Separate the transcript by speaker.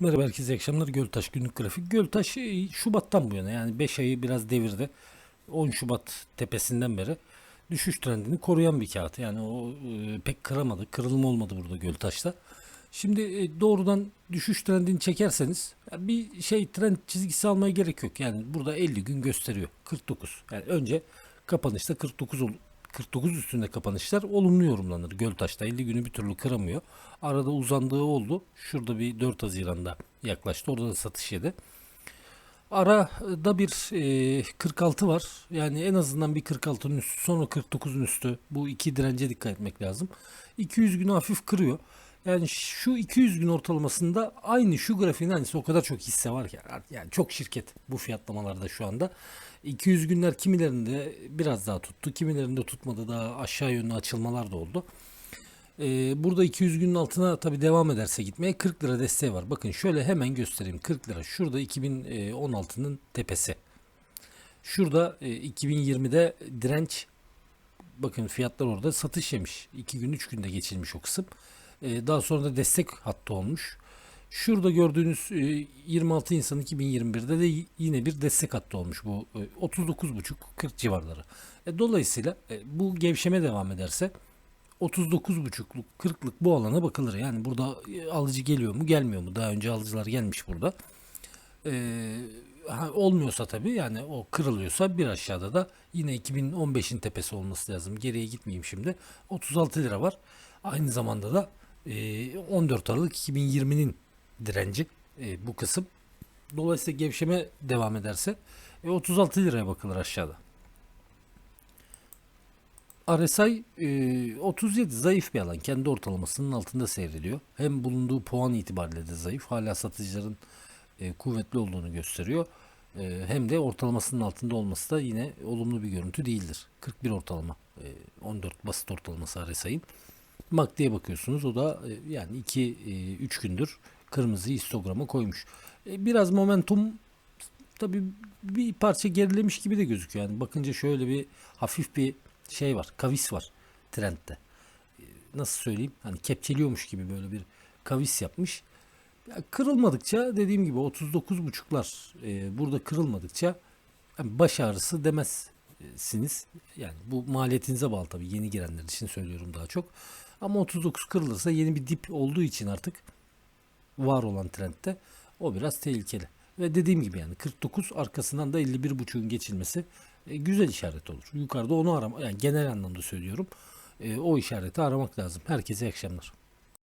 Speaker 1: Merhaba herkese akşamlar. Göltaş günlük grafik. Göltaş e, Şubat'tan bu yana yani 5 ayı biraz devirdi. 10 Şubat tepesinden beri düşüş trendini koruyan bir kağıt. Yani o e, pek kıramadı. Kırılma olmadı burada Göltaş'ta. Şimdi e, doğrudan düşüş trendini çekerseniz bir şey trend çizgisi almaya gerek yok. Yani burada 50 gün gösteriyor. 49. Yani önce kapanışta 49 ol 49 üstünde kapanışlar olumlu yorumlanır. Göltaş'ta 50 günü bir türlü kıramıyor. Arada uzandığı oldu. Şurada bir 4 Haziran'da yaklaştı. Orada da satış yedi. Arada bir e, 46 var. Yani en azından bir 46'nın üstü sonra 49'un üstü. Bu iki dirence dikkat etmek lazım. 200 günü hafif kırıyor. Yani şu 200 gün ortalamasında aynı şu grafiğin aynısı o kadar çok hisse var ki. Yani çok şirket bu fiyatlamalarda şu anda. 200 günler kimilerinde biraz daha tuttu. Kimilerinde tutmadı. Daha aşağı yönlü açılmalar da oldu. Ee, burada 200 günün altına tabi devam ederse gitmeye 40 lira desteği var. Bakın şöyle hemen göstereyim. 40 lira. Şurada 2016'nın tepesi. Şurada e, 2020'de direnç bakın fiyatlar orada satış yemiş. 2 gün 3 günde geçilmiş o kısım. Ee, daha sonra da destek hattı olmuş. Şurada gördüğünüz e, 26 Nisan 2021'de de yine bir destek hattı olmuş bu e, 39,5-40 civarları. E, dolayısıyla e, bu gevşeme devam ederse 39,5'luk 40'lık bu alana bakılır. Yani burada e, alıcı geliyor mu gelmiyor mu? Daha önce alıcılar gelmiş burada. Ee, olmuyorsa tabii yani o kırılıyorsa bir aşağıda da yine 2015'in tepesi olması lazım. Geriye gitmeyeyim şimdi. 36 lira var. Aynı zamanda da e, 14 Aralık 2020'nin direnci e, bu kısım. Dolayısıyla gevşeme devam ederse e, 36 liraya bakılır aşağıda. RSI e, 37 zayıf bir alan. Kendi ortalamasının altında seyrediyor. Hem bulunduğu puan itibariyle de zayıf. Hala satıcıların e, kuvvetli olduğunu gösteriyor. E, hem de ortalamasının altında olması da yine olumlu bir görüntü değildir. 41 ortalama. E, 14 basit ortalaması RSI'nin. MACD'ye bakıyorsunuz. O da e, yani 2-3 gündür kırmızı histograma koymuş. E, biraz momentum tabii bir parça gerilemiş gibi de gözüküyor. Yani bakınca şöyle bir hafif bir şey var. Kavis var trendde. E, Nasıl söyleyeyim? Hani kepçeliyormuş gibi böyle bir kavis yapmış. Ya kırılmadıkça dediğim gibi 39.5'lar e, burada kırılmadıkça yani baş ağrısı demezsiniz. Yani bu maliyetinize bağlı tabii yeni girenler için söylüyorum daha çok. Ama 39 kırılırsa yeni bir dip olduğu için artık var olan trendte o biraz tehlikeli. Ve dediğim gibi yani 49 arkasından da 51.5'un geçilmesi güzel işaret olur. Yukarıda onu arama yani genel anlamda söylüyorum. O işareti aramak lazım. Herkese iyi akşamlar.